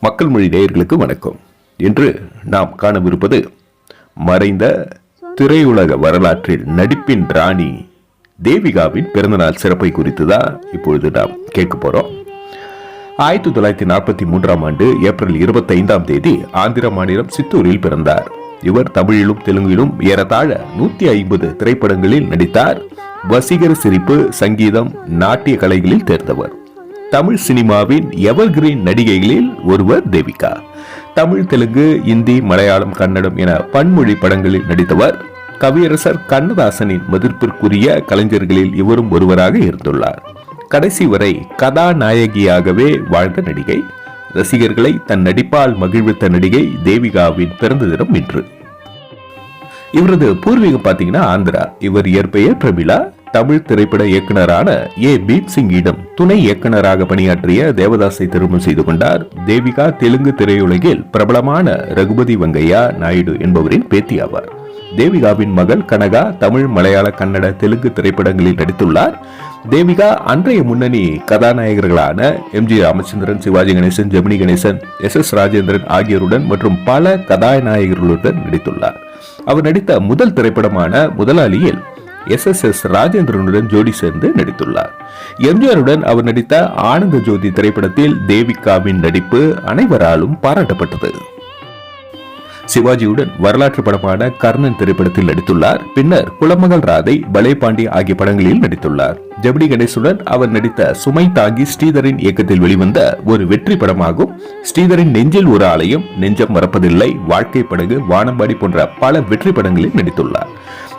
மக்கள் மொழி நேயர்களுக்கு வணக்கம். இன்று நாம் காணவிருப்பது மறைந்த திரையுலக வரலாற்றில் நடிப்பின் ராணி தேவிகாவின் பிறந்தநாள் சிறப்பை குறித்து தான் இப்பொழுது நாம் கேட்க போறோம். ஆயிரத்தி தொள்ளாயிரத்தி நாற்பத்தி மூன்றாம் ஆண்டு ஏப்ரல் இருபத்தி ஐந்தாம் தேதி ஆந்திர மாநிலம் சித்தூரில் பிறந்தார். இவர் தமிழிலும் தெலுங்கிலும் ஏறத்தாழ நூத்தி ஐம்பது திரைப்படங்களில் நடித்தார். வசீகர சிரிப்பு சங்கீதம் நாட்டிய கலைகளில் தேர்ந்தவர் தமிழ் சினிமாவின் எவர்கிரீன் நடிகைகளில் ஒருவர் தேவிகா. தமிழ் தெலுங்கு இந்தி மலையாளம் கன்னடம் என பன்மொழி படங்களில் நடித்தவர் கவியரசர் கண்ணதாசனின் மதிப்பிற்குரிய கலைஞர்களில் இவரும் ஒருவராக இருந்துள்ளார். கடைசி வரை கதாநாயகியாகவே வாழ்ந்த நடிகை ரசிகர்களை தன் நடிப்பால் மகிழ்வித்த நடிகை தேவிகாவின் பிறந்த தினம் இன்று. இவரது பூர்வீகம் பார்த்தீங்கன்னா ஆந்திரா. இவர் இயற்பெயர் பிரமிளா. தமிழ் திரைப்பட இயக்குனரான ஏ பீம் சிங்கிடம் துணை இயக்குனராக பணியாற்றிய தேவதாஸை திருமணம் செய்து கொண்டார். தேவிகா தெலுங்கு திரையுலகில் பிரபலமான ரகுபதி வெங்கையா நாயுடு என்பவரின் பேத்தி ஆவார். தேவிகாவின் மகள் கனகா தமிழ் மலையாள கன்னட தெலுங்கு திரைப்படங்களில் நடித்துள்ளார். தேவிகா அன்றைய முன்னணி கதாநாயகர்களான M G Ramachandran Sivaji Ganesan Gemini Ganesan S S Rajendran ஆகியோருடன் மற்றும் பல கதாநாயகர்களுடன் நடித்துள்ளார். அவர் நடித்த முதல் திரைப்படமான முதலாளியில் எஸ் எஸ் எஸ் ராஜேந்திரனுடன் ஜோடி சேர்ந்து நடித்துள்ளார். எம்ஜிஆருடன் அவர் நடித்த ஆனந்த ஜோதி திரைப்படத்தில் தேவிகாவின் நடிப்பு அனைவராலும் பாராட்டப்பட்டது. சிவாஜியுடன் வரலாற்று படமான கர்ணன் திரைப்படத்தில் நடித்துள்ளார். பின்னர் குளமகள் ராதை பலேபாண்டி ஆகிய படங்களில் நடித்துள்ளார். ஜெமினி கணேசுடன் அவர் நடித்த சுமை தாங்கி ஸ்ரீதரின் இயக்கத்தில் வெளிவந்த ஒரு வெற்றி படமாகும். ஸ்ரீதரின் நெஞ்சில் ஒரு ஆலயம் நெஞ்சம் மறப்பதில்லை வாழ்க்கை படகு வானம்பாடி போன்ற பல வெற்றி படங்களில் நடித்துள்ளார்.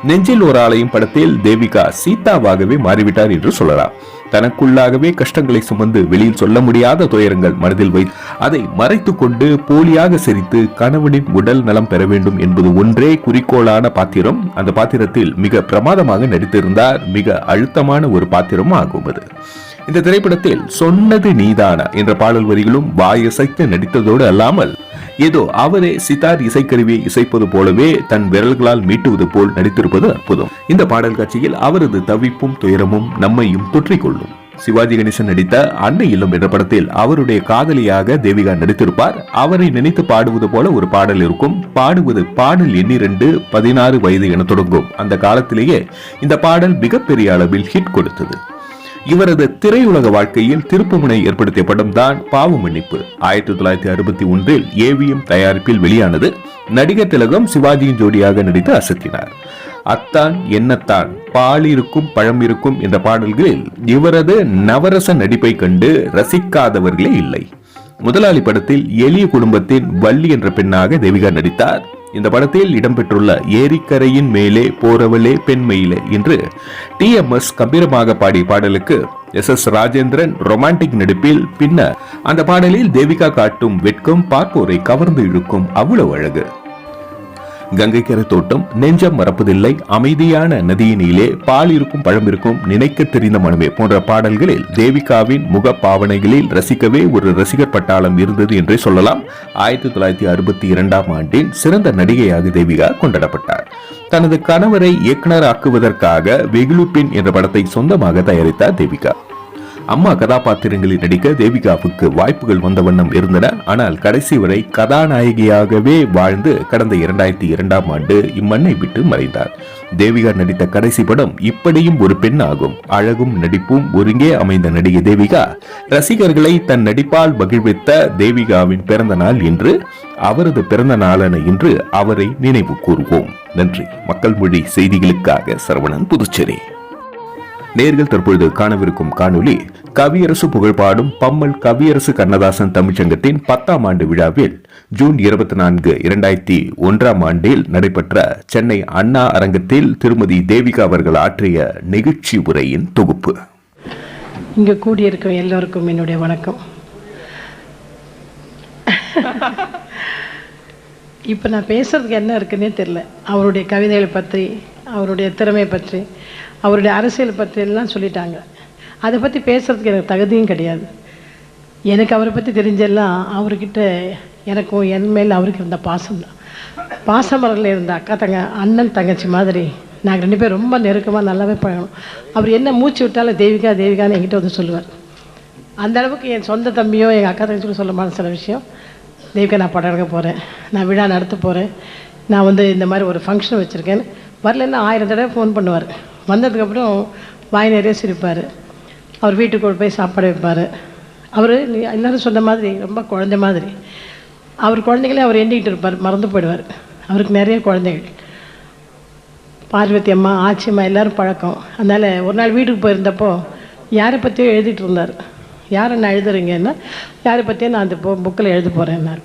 நெஞ்சில் ஒரு ஆலயம் படத்தில் தேவிகா சீதாவாகவே மாறிவிட்டார் என்று சொல்லலாம். தனக்குள்ளாகவே கஷ்டங்களை சுமந்து வெளியில் சொல்ல முடியாத துயரங்கள் மனதில் வை அதை மறைத்துக் கொண்டு போலியாக சிரித்து கணவனின் உடல் நலம் பெற வேண்டும் என்பது ஒன்றே குறிக்கோளான பாத்திரம். அந்த பாத்திரத்தில் மிக பிரமாதமாக நடித்திருந்தார். மிக அழுத்தமான ஒரு பாத்திரம் ஆகும் அது. இந்த திரைப்படத்தில் சொன்னது நீதானா என்ற பாடல் வரிகளும் வாயசைத்து நடித்ததோடு அல்லாமல் ஏதோ அவரே சிதார் இசைக்கருவியை இசைப்பது போலவே தன் விரல்களால் மீட்டுவது போல் நடித்திருப்பது அற்புதம். இந்த பாடல் காட்சியில் அவரது தவிப்பும் துயரமும் நம்மையும் தொற்றிக்கொள்ளும். சிவாஜி கணேசன் நடித்த அன்னை இல்லம் என்ற படத்தில் அவருடைய காதலியாக தேவிகா நடித்திருப்பார். அவரை நினைத்து பாடுவது போல ஒரு பாடல் இருக்கும். பாடுவது பாடல் எண்ணிரண்டு பதினாறு வயது என தொடங்கும். அந்த காலத்திலேயே இந்த பாடல் மிகப்பெரிய அளவில் ஹிட் கொடுத்தது. இவரது திரையுலக வாழ்க்கையில் திருப்புமுனை ஏற்படுத்திய படம் தான் பாவ மன்னிப்பு. ஆயிரத்தி தொள்ளாயிரத்தி அறுபத்தி ஒன்றில் ஏவிஎம் தயாரிப்பில் வெளியானது நடிகர் திலகம் சிவாஜியின் ஜோடியாக நடித்து அசத்தினார். அத்தான் என்னத்தான் பால் இருக்கும் பழம் இருக்கும் என்ற பாடல்களில் இவரது நவரச நடிப்பை கண்டு ரசிக்காதவர்களே இல்லை. முதலாளி படத்தில் எளிய குடும்பத்தின் வள்ளி என்ற பெண்ணாக தேவிகா நடித்தார். இந்த படத்தில் இடம்பெற்றுள்ள ஏரிக்கரையின் மேலே போறவளே பெண்மையிலே என்று டி. எம். எஸ். கம்பீரமாக பாடிய பாடலுக்கு எஸ். எஸ். ராஜேந்திரன் ரொமான்டிக் நடிப்பில் பின்னர் அந்த பாடலில் தேவிகா காட்டும் வெட்கம் பார்ப்போரை கவர்ந்து இழுக்கும் அவ்வளவு அழகு. கங்கைக்கரை தோட்டம் நெஞ்சம் மறப்பதில்லை. அமைதியான நதியினிலே பால் இருக்கும் பழம் இருக்கும் நினைக்க தெரிந்த மனமே போன்ற பாடல்களில் தேவிகாவின் முக பாவனைகளில் ரசிக்கவே ஒரு ரசிகர் பட்டாளம் இருந்தது என்றே சொல்லலாம். ஆயிரத்தி தொள்ளாயிரத்தி அறுபத்தி இரண்டாம் ஆண்டின் சிறந்த நடிகையாக தேவிகா கொண்டாடப்பட்டார். தனது கணவரை இயக்குனர் ஆக்குவதற்காக வெகுளுப்பின் என்ற படத்தை சொந்தமாக தயாரித்தார் தேவிகா. அம்மா கதாபாத்திரங்களில் நடிக்க தேவிகாவுக்கு வாய்ப்புகள் வந்த வண்ணம் இருந்தன. ஆனால் கடைசி வரை கதாநாயகியாகவே வாழ்ந்து கடந்த இரண்டாயிரத்தி இரண்டாம் ஆண்டு இம்மண்ணை விட்டு மறைந்தார். தேவிகா நடித்த கடைசி படம் இப்படியும் ஒரு பெண் ஆகும் அழகும் நடிப்பும் ஒருங்கே அமைந்த நடிகை தேவிகா ரசிகர்களை தன் நடிப்பால் மகிழ்வித்த தேவிகாவின் பிறந்த நாள் இன்று அவரது பிறந்த நாளான இன்று அவரை நினைவு கூறுவோம். நன்றி. மக்கள் மொழி செய்திகளுக்காக சரவணன் புதுச்சேரி. நேர்கள் தற்பொழுது காணவிருக்கும் காணொளி கவியரசு புகழ்பாடும் பம்மல் கவியரசு கண்ணதாசன் தமிழ்ச்சங்கத்தின் பத்தாம் ஆண்டு விழாவில் ஜூன் இருபத்தி நான்கு இரண்டாயிரத்தி ஒன்றாம் ஆண்டில் நடைபெற்ற சென்னை அண்ணா அரங்கத்தில் திருமதி தேவிகா அவர்கள் ஆற்றிய நிகழ்ச்சி உரையின் தொகுப்பு. இங்கே கூடியிருக்கும் எல்லோருக்கும் என்னுடைய வணக்கம். இப்போ நான் பேசுறதுக்கு என்ன இருக்குன்னே தெரில அவருடைய கவிதைகளை பற்றி அவருடைய திறமை பற்றி அவருடைய அரசியல் பற்றியெல்லாம் சொல்லிட்டாங்க. அதை பற்றி பேசுகிறதுக்கு எனக்கு தகுதியும் கிடையாது. எனக்கு அவரை பற்றி தெரிஞ்செல்லாம் அவர்கிட்ட எனக்கும் என் மேல் அவருக்கு இருந்த பாசம் தான். பாசமரில் இருந்த அக்கா தங்க அண்ணன் தங்கச்சி மாதிரி நாங்கள் ரெண்டு பேரும் ரொம்ப நெருக்கமாக நல்லாவே பழகணும். அவர் என்ன மூச்சு விட்டாலும் தேவிகா தேவிகான்னு என்கிட்ட வந்து சொல்லுவார். அந்த அளவுக்கு என் சொந்த தம்பியோ எங்கள் அக்கா தங்கச்சியும் சொல்ல மாதிரி சில விஷயம். தேவிகா நான் படம் எடுக்க போகிறேன் நான் விழா நடத்த போகிறேன் நான் வந்து இந்த மாதிரி ஒரு ஃபங்க்ஷன் வச்சுருக்கேன் வரலன்னா ஆயிரம் தடவை ஃபோன் பண்ணுவார். வந்ததுக்கப்புறம் வாய் நிறைய சிரிப்பார். அவர் வீட்டுக்கு போய் சாப்பாடு வைப்பார். அவர் எல்லோரும் சொன்ன மாதிரி ரொம்ப குழந்தை மாதிரி. அவர் குழந்தைங்களே அவர் எண்ணிக்கிட்டு இருப்பார் மறந்து போயிடுவார். அவருக்கு நிறைய குழந்தைகள். பார்வதி அம்மா ஆச்சி அம்மா எல்லோரும் பழக்கம். அதனால் ஒரு நாள் வீட்டுக்கு போயிருந்தப்போ யாரை பற்றியோ எழுதிட்டு இருந்தார். யாரை நான் எழுதுறீங்கன்னா யாரை பற்றியும் நான் அந்த புக்கில் எழுத போகிறேன்னாரு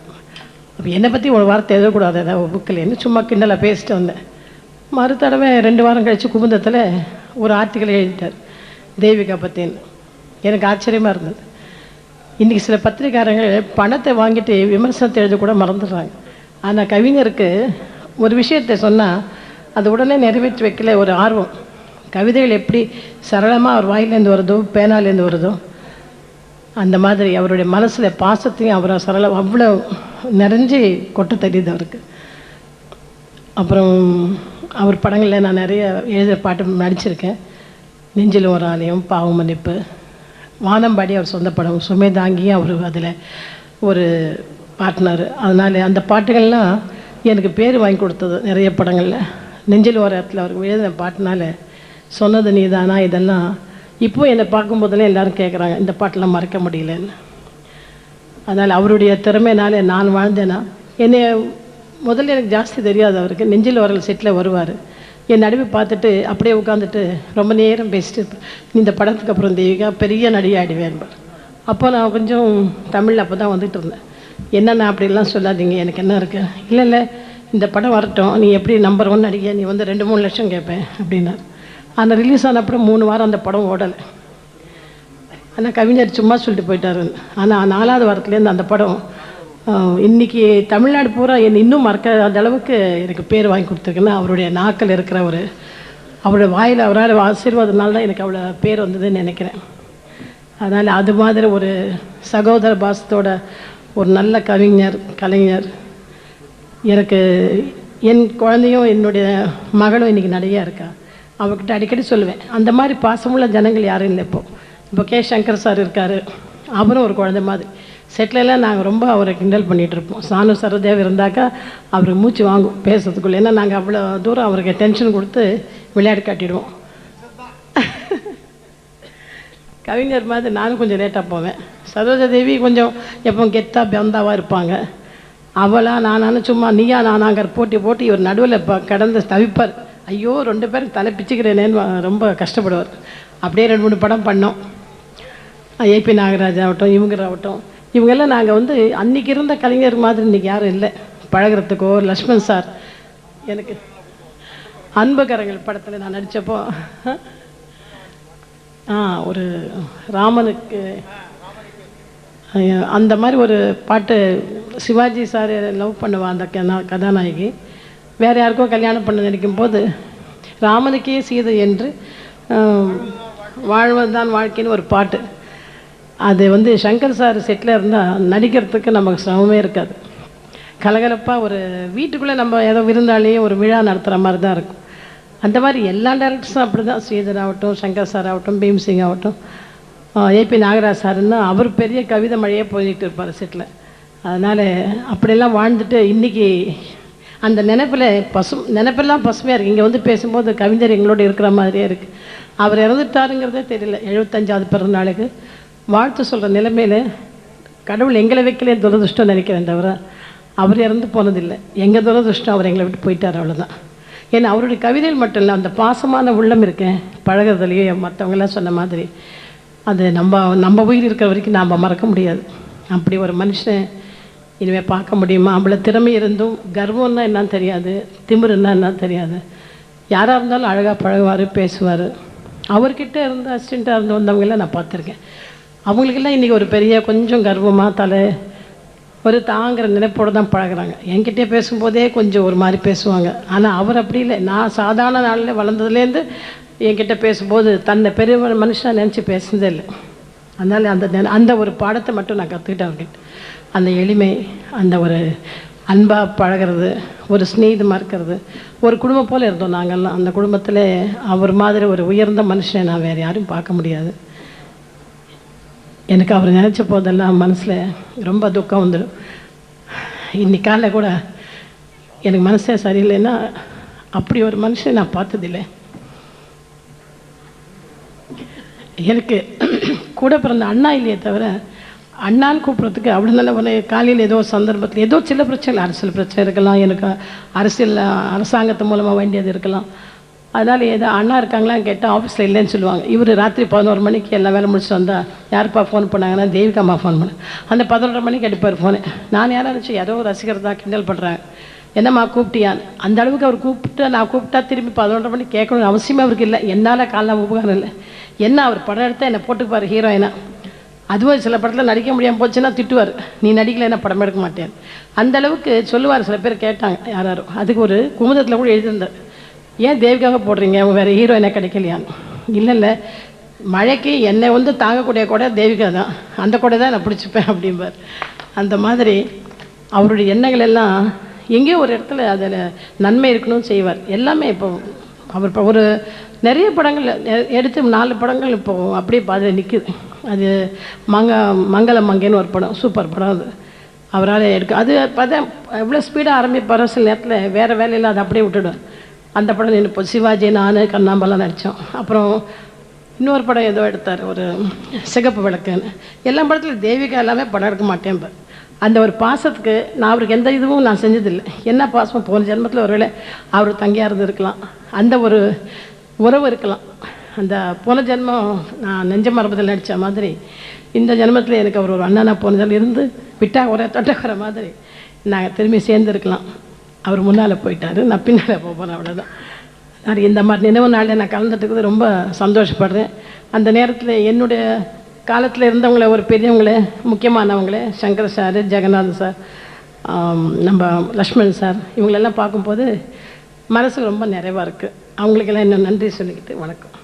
அப்போ என்னை பற்றி ஒரு வார்த்தை எழுதக்கூடாது ஏதாவது புக்கில் என்ன சும்மா கிண்டலாக பேசிட்டு வந்தேன். மறு தடவை ரெண்டு வாரம் கழித்து குமுந்தத்தில் ஒரு ஆர்டிக்கல் எழுதிட்டார் தெய்விகா பற்றின்னு எனக்கு ஆச்சரியமாக இருந்தது. இன்றைக்கி சில பத்திரிக்காரங்க பணத்தை வாங்கிட்டு விமர்சனத்தை எழுத கூட மறந்துடுறாங்க. ஆனால் கவிஞருக்கு ஒரு விஷயத்தை சொன்னால் அது உடனே நிறைவேற்றி வைக்கல ஒரு ஆர்வம். கவிதைகள் எப்படி சரளமாக அவர் வாயிலேருந்து வருதோ பேனாலேருந்து வருதோ அந்த மாதிரி அவருடைய மனசில் பாசத்தையும் அவரை சரளம் அவ்வளோ நிறைஞ்சி கொட்ட தெரியுது அவருக்கு அப்புறம் அவர் படங்களில் நான் நிறைய எழுத பாட்டு நடிச்சிருக்கேன். நெஞ்சில் ஒரு ஆலயம் பாவம் மன்னிப்பு. வானம்பாடி அவர் சொந்த படம் சுமேதாங்கியும் அவர் அதில் ஒரு பார்ட்னர் அதனால் அந்த பாட்டுகள்லாம் எனக்கு பேர் வாங்கி கொடுத்தது நிறைய படங்களில். நெஞ்சில் ஓரத்தில் இடத்துல அவருக்கு எழுதின பாட்டுனால சொன்னது நீதானா இதெல்லாம் இப்போ என்னை பார்க்கும்போதெல்லாம் எல்லோரும் கேட்குறாங்க இந்த பாட்டெல்லாம் மறக்க முடியலன்னு. அதனால் அவருடைய திறமைனால நான் வாழ்ந்தேன்னா என்னை முதல்ல எனக்கு ஜாஸ்தி தெரியாது அவருக்கு. நெஞ்சில் வரல் செட்டில் வருவார். என் நடுவே பார்த்துட்டு அப்படியே உட்காந்துட்டு ரொம்ப நேரம் பேசிட்டு இந்த படத்துக்கு அப்புறம் தேவிகா பெரிய நடிகாடுவேன்பார் அப்போ நான் கொஞ்சம் தமிழில் அப்போ தான் வந்துட்டு இருந்தேன். என்னென்ன அப்படிலாம் சொல்லாதீங்க. எனக்கு என்ன இருக்குது இல்லை இல்லை. இந்த படம் வரட்டும். நீ எப்படி நம்பர் ஒன் நடிகை? நீ வந்து ரெண்டு மூணு லட்சம் கேட்பேன் அப்படின்னார். ஆனால் ரிலீஸ் ஆனப்பறம் மூணு வாரம் அந்த படம் ஓடலை. ஆனால் கவிஞர் சும்மா சொல்லிட்டு போயிட்டாரு. ஆனால் நாலாவது வாரத்துலேருந்து அந்த படம் இன்னைக்கு தமிழ்நாடு பூரா என்னை இன்னும் மறக்காத அளவுக்கு எனக்கு பேர் வாங்கி கொடுத்துருக்குன்னா அவருடைய நாக்கில் இருக்கிற ஒரு அவருடைய வாயில் அவரால் ஆசீர்வாதனால தான் எனக்கு அவ்வளோ பேர் வந்ததுன்னு நினைக்கிறேன். அதனால் அது மாதிரி ஒரு சகோதர பாசத்தோட ஒரு நல்ல கவிஞர் கலைஞர் எனக்கு என் குழந்தையும் என்னுடைய மகளும் இன்றைக்கி நிறையா இருக்கா. அவர்கிட்ட அடிக்கடி சொல்லுவேன் அந்த மாதிரி பாசமுள்ள ஜனங்கள் யாரும் இல்லை இப்போது இப்போ கே. சங்கர் சார் இருக்கார் அவரும் ஒரு குழந்தை மாதிரி. செட்டிலெல்லாம் நாங்கள் ரொம்ப அவரை கிண்டல் பண்ணிகிட்டு இருப்போம் சானு சரதேவ் இருந்தாக்கா அவருக்கு மூச்சு வாங்கும் பேசுறதுக்குள்ளே. ஏன்னா நாங்கள் அவ்வளோ தூரம் அவருக்கு டென்ஷன் கொடுத்து விளையாட்டு காட்டிடுவோம். கவிஞர் மாதிரி நானும் கொஞ்சம் லேட்டாக போவேன். சரோஜா தேவி கொஞ்சம் எப்போ கெத்தாக பந்தாவாக இருப்பாங்க. அவளா நானானு சும்மா நீயா நானாங்கிற போட்டி போட்டு இவர் நடுவில் இப்போ கடந்து தவிப்பார். ஐயோ ரெண்டு பேரும் தலை பிச்சுக்கிறேனேன்னு ரொம்ப கஷ்டப்படுவார். அப்படியே ரெண்டு மூணு படம் பண்ணோம். ஏபி நாகராஜ் ஆகட்டும் இவங்கராகட்டும் இவங்கெல்லாம் நாங்கள் வந்து அன்னைக்கு இருந்த கலைஞர் மாதிரி இன்றைக்கி யாரும் இல்லை. பழகிறதுக்கோ லக்ஷ்மண் சார் எனக்கு அன்புகரங்கள் படத்தில் நான் நடித்தப்போ ஆ ஒரு ராமனுக்கு அந்த மாதிரி ஒரு பாட்டு சிவாஜி சார் லவ் பண்ணுவான் அந்த கனா- கதாநாயகி. வேறு யாருக்கோ கல்யாணம் பண்ண நினைக்கும் போது ராமனுக்கே சீதை என்று வாழ்வதுதான் வாழ்க்கைன்னு ஒரு பாட்டு. அது வந்து சங்கர் சார் செட்டில் இருந்தால் நடிக்கிறதுக்கு நமக்கு சிரமமே இருக்காது. கலகலப்பாக ஒரு வீட்டுக்குள்ளே நம்ம ஏதோ விருந்தாளியே ஒரு விழா நடத்துகிற மாதிரி தான் இருக்கும். அந்த மாதிரி எல்லா டேரக்டர்ஸும் அப்படி தான் ஸ்ரீதர் ஆகட்டும் சங்கர் சார் ஆகட்டும் பீம்சிங் ஆகட்டும் ஏபி நாகராஜ் சாருன்னா அவர் பெரிய கவிதை மழையே போயிட்டு இருப்பார் செட்டில் அதனால் அப்படியெல்லாம் வாழ்ந்துட்டு இன்றைக்கி அந்த நினைப்பில் பசு நினைப்பெல்லாம் பசுமையாக இருக்குது இங்கே வந்து பேசும்போது கவிஞர் எங்களோட இருக்கிற மாதிரியே இருக்குது அவர் இறந்துட்டாருங்கிறதே தெரியல. எழுபத்தஞ்சாவது பிறந்த நாளுக்கு. வாழ்த்து சொல்கிற நிலைமையில் கடவுள் எங்களை வைக்கலே துரதிருஷ்டம் நினைக்கிறேன் தவிர அவர் இறந்து போனதில்லை. எங்கள் துரதிருஷ்டம் அவர் எங்களை விட்டு போயிட்டார் அவ்வளோதான் ஏன்னா அவருடைய கவிதையில் மட்டும் இல்லை அந்த பாசமான உள்ளம் இருக்கேன் பழகிறதுலையே மற்றவங்களாம் சொன்ன மாதிரி அது நம்ம நம்ம உயிர் இருக்கிற வரைக்கும் நாம் மறக்க முடியாது. அப்படி ஒரு மனுஷன் இனிமேல் பார்க்க முடியுமா? அவ்வளோ திறமை இருந்தும் கர்வம்னா என்னன்னு தெரியாது திமிருன்னா என்னன்னு தெரியாது. யாராக இருந்தாலும் அழகாக பழகுவார் பேசுவார். அவர்கிட்ட இருந்த அசிஸ்டண்ட்டாக இருந்து வந்தவங்களாம் நான் பார்த்துருக்கேன். அவங்களுக்கெல்லாம் இன்றைக்கி ஒரு பெரிய கொஞ்சம் கர்வமாக தலை ஒரு தாங்கிற நினைப்போடு தான் பழகுறாங்க. என்கிட்டே பேசும்போதே கொஞ்சம் ஒரு மாதிரி பேசுவாங்க. ஆனால் அவர் அப்படி இல்லை. நான் சாதாரண நாளில் வளர்ந்ததுலேருந்து என்கிட்ட பேசும்போது தன்னை பெரிய மனுஷனாக நினச்சி பேசுனதே இல்லை. அதனால் அந்த அந்த ஒரு பாடத்தை மட்டும் நான் கற்றுக்கிட்டேன் அவர்கிட்ட. அந்த எளிமை அந்த ஒரு அன்பாக பழகிறது ஒரு ஸ்நேகிதமாக இருக்கிறது. ஒரு குடும்பம் போல் இருந்தோம் நாங்கள்லாம் அந்த குடும்பத்தில் அவர் மாதிரி ஒரு உயர்ந்த மனுஷனை நான் வேறு யாரும் பார்க்க முடியாது. எனக்கு அவர் நினச்ச போதெல்லாம் மனசில் ரொம்ப துக்கம் வந்துடும். இன்னைக்கு காலைல கூட எனக்கு மனசே சரியில்லைன்னா அப்படி ஒரு மனுஷன் நான் பார்த்ததில்லை. எனக்கு கூட பிறந்த அண்ணா இல்லையே தவிர அண்ணான்னு கூப்பிட்றதுக்கு அப்படி நல்ல ஒரு காலையில் ஏதோ சந்தர்ப்பத்தில் ஏதோ சில பிரச்சனை அரசியல் பிரச்சனை இருக்கலாம் எனக்கு அரசியல் அரசாங்கத்து மூலமாக வேண்டியது இருக்கலாம். அதனால் ஏதோ அண்ணா இருக்காங்களான்னு கேட்டால் ஆஃபீஸில் இல்லைன்னு சொல்லுவாங்க. இவர் ராத்திரி பதினோரு மணிக்கு எல்லா வேலை முடிச்சுட்டு வந்தால் யாருப்பா ஃபோன் பண்ணாங்கன்னா தேவிகாம்மா ஃபோன் பண்ண. அந்த பதினொன்றரை மணிக்கு எடுப்பார் ஃபோனு நான் யாரும் நினச்சி ஏதோ ஒரு ரசிகர் தான் கிண்டல் பண்ணுறாங்க என்னம்மா கூப்பிட்டியான்னு. அந்த அளவுக்கு அவர் கூப்பிட்டு நான் கூப்பிட்டா திரும்பி பதினொன்றரை மணிக்கு கேட்கணும்னு அவசியமே அவருக்கு இல்லை. என்னால் காலைல உபகாரம் இல்லை. என்ன அவர் படம் எடுத்தால் என்னை போட்டுப்பார் ஹீரோயினா அதுவும் சில படத்தில் நடிக்க முடியாமல் போச்சுன்னா திட்டுவார். நீ நடிக்கலைன்னா படம் எடுக்க மாட்டேன் அந்த அளவுக்கு சொல்லுவார் சில பேர் கேட்டாங்க யார் யாரும் அதுக்கு ஒரு குமுதத்தில் கூட எழுதியிருந்தார். ஏன் தேவிக்காக போடுறீங்க? அவங்க வேறு ஹீரோயினை கிடைக்கலையான்னு இல்லை இல்லை மழைக்கு என்னை வந்து தாங்கக்கூடிய கூட தேவிகா தான். அந்த கூட தான் நான் பிடிச்சிப்பேன் அப்படிம்பார். அந்த மாதிரி அவருடைய எண்ணங்கள் எல்லாம் எங்கேயோ ஒரு இடத்துல அதில் நன்மை இருக்கணும்னு செய்வார். எல்லாமே இப்போ அவர் இப்போ ஒரு நிறைய படங்கள் எடுத்து நாலு படங்கள் இப்போ அப்படியே பாதில் நிற்குது அது மங்க மங்கள மங்கைன்னு ஒரு படம் சூப்பர் படம் அது. அவரால் எடுக்க அது பார்த்தா எவ்வளோ ஸ்பீடாக ஆரம்பிப்பாரோ சில நேரத்தில் வேறு வேலையில் அதை அப்படியே விட்டுடும் அந்த படம் நினைப்போம் சிவாஜி நான் கண்ணாம்பெல்லாம் நடித்தோம் அப்புறம் இன்னொரு படம் ஏதோ எடுத்தார் ஒரு சிகப்பு விளக்குன்னு. எல்லா படத்துலையும் தேவிகா எல்லாமே படம் எடுக்க மாட்டேன் அந்த ஒரு பாசத்துக்கு நான் அவருக்கு எந்த இதுவும் நான் செஞ்சதில்லை. என்ன பாசம் போன ஜென்மத்தில் ஒருவேளை அவர் தங்கியாக இருந்திருக்கலாம் அந்த ஒரு உறவு இருக்கலாம். அந்த போன ஜென்மம் நான் நெஞ்ச மரபத்தில் நடித்த மாதிரி இந்த ஜென்மத்தில் எனக்கு அவர் ஒரு அண்ணனா போனதில் இருந்து விட்டா ஒரே தொட்டக்கிற மாதிரி நாங்கள் திரும்பி சேர்ந்துருக்கலாம் அவர் முன்னால் போயிட்டார். நான் பின்னால் போகிறேன் அவ்வளோதான் நான் இந்த மாதிரி நினைவு நாளில் நான் கலந்துட்டுக்கிறது ரொம்ப சந்தோஷப்படுறேன். அந்த நேரத்தில் என்னுடைய காலத்தில் இருந்தவங்கள ஒரு பெரியவங்களே முக்கியமானவங்களே சங்கர் சார் ஜெகநாதன் சார் நம்ம லக்ஷ்மண் சார் இவங்களெல்லாம் பார்க்கும்போது மனசு ரொம்ப நிறைவாக இருக்குது அவங்களுக்கெல்லாம் இன்னும் நன்றி சொல்லிக்கிட்டு வணக்கம்.